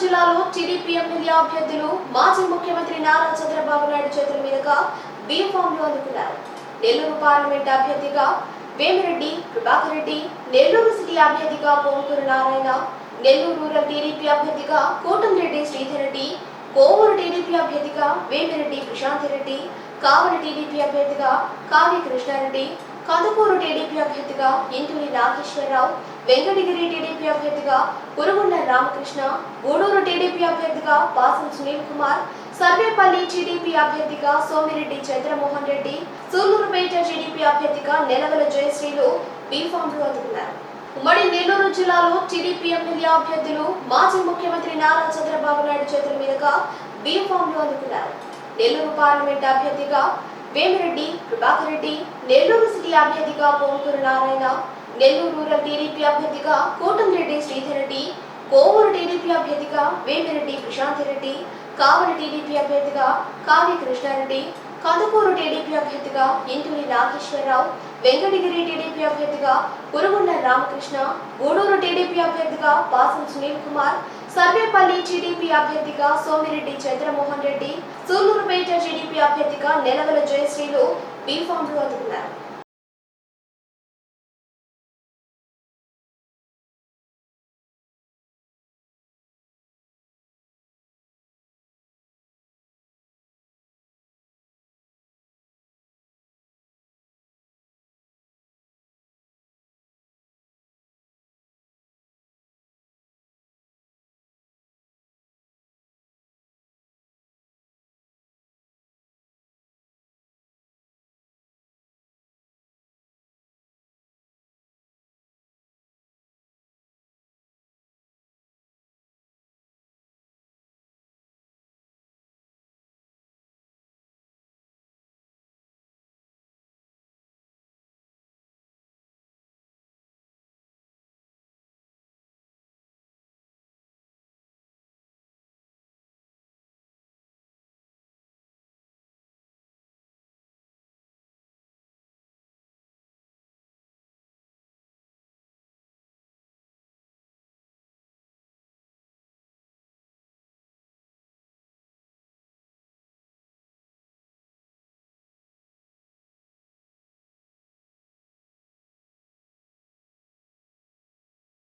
జిల్లాలో TDP MLA అభ్యర్థులు మాజీ ముఖ్యమంత్రి నారా చంద్రబాబు నాయుడు చేతుల మీదుగా బీఫామ్లు అందుకున్నారు. నెల్లూరు పార్లమెంట్ అభ్యర్థిగా వేమిరెడ్డి ప్రభాకర్ రెడ్డి నెల్లూరు సిటీ అభ్యర్థిగా పోంకూరు నారాయణ నెల్లూరు రూరల్ టీడీపీ అభ్యర్థిగా కోటంరెడ్డి శ్రీధర్ రెడ్డి కోవూరు టీడీపీ అభ్యర్థిగా వేమిరెడ్డి ప్రశాంత్ రెడ్డి కావలి టీడీపీ అభ్యర్థిగా కావ్య కృష్ణారెడ్డి కందుకూరు టీడీపీ అభ్యర్థిగా ఇంటూరి నాగేశ్వరరావు వెంకటగిరి టీడీపీ అభ్యర్థిగా పురుగుండ రామకృష్ణ గూడూరు టీడీపీ అభ్యర్థిగా పాసం సునీల్ కుమార్ సర్వేపల్లి టీడీపీ అభ్యర్థిగా సోమిరెడ్డి చంద్రమోహన్ రెడ్డి సూలూరుపేట టీడీపీ అభ్యర్థిగా నెలవల జయశ్రీలు బీఫామ్లు అందుకున్నారు. ఉమ్మడి నెల్లూరు జిల్లాలో టీడీపీ ఎమ్మెల్యే అభ్యర్థులు మాజీ ముఖ్యమంత్రి నారా చంద్రబాబు నాయుడు చేతుల మీదుగా బీఫామ్లు అందుకున్నారు. నెల్లూరు పార్లమెంట్ అభ్యర్థిగా వేమిరెడ్డి ప్రభాకర్ రెడ్డి నెల్లూరు సిటీ అభ్యర్థిగా పోంకూరు నారాయణ నెల్లూరు రూరల్ టీడీపీ అభ్యర్థిగా కోటంరెడ్డి శ్రీధర్ రెడ్డి కోవూరు టీడీపీ అభ్యర్థిగా వేమిరెడ్డి ప్రశాంత్ రెడ్డి కావలి టీడీపీ అభ్యర్థిగా కావి కృష్ణారెడ్డి కందుకూరు టీడీపీ అభ్యర్థిగా ఇంటూరి నాగేశ్వరరావు వెంకటగిరి టీడీపీ అభ్యర్థిగా పురుగుండ రామకృష్ణ గూడూరు టీడీపీ అభ్యర్థిగా పాసం సునీల్ కుమార్ సర్వేపల్లి టీడీపీ అభ్యర్థిగా సోమిరెడ్డి చంద్రమోహన్ రెడ్డి టీడీపీ అభ్యర్థిగా నెలవల జయశ్రీలు బీఫామ్లు అందుకున్నారు.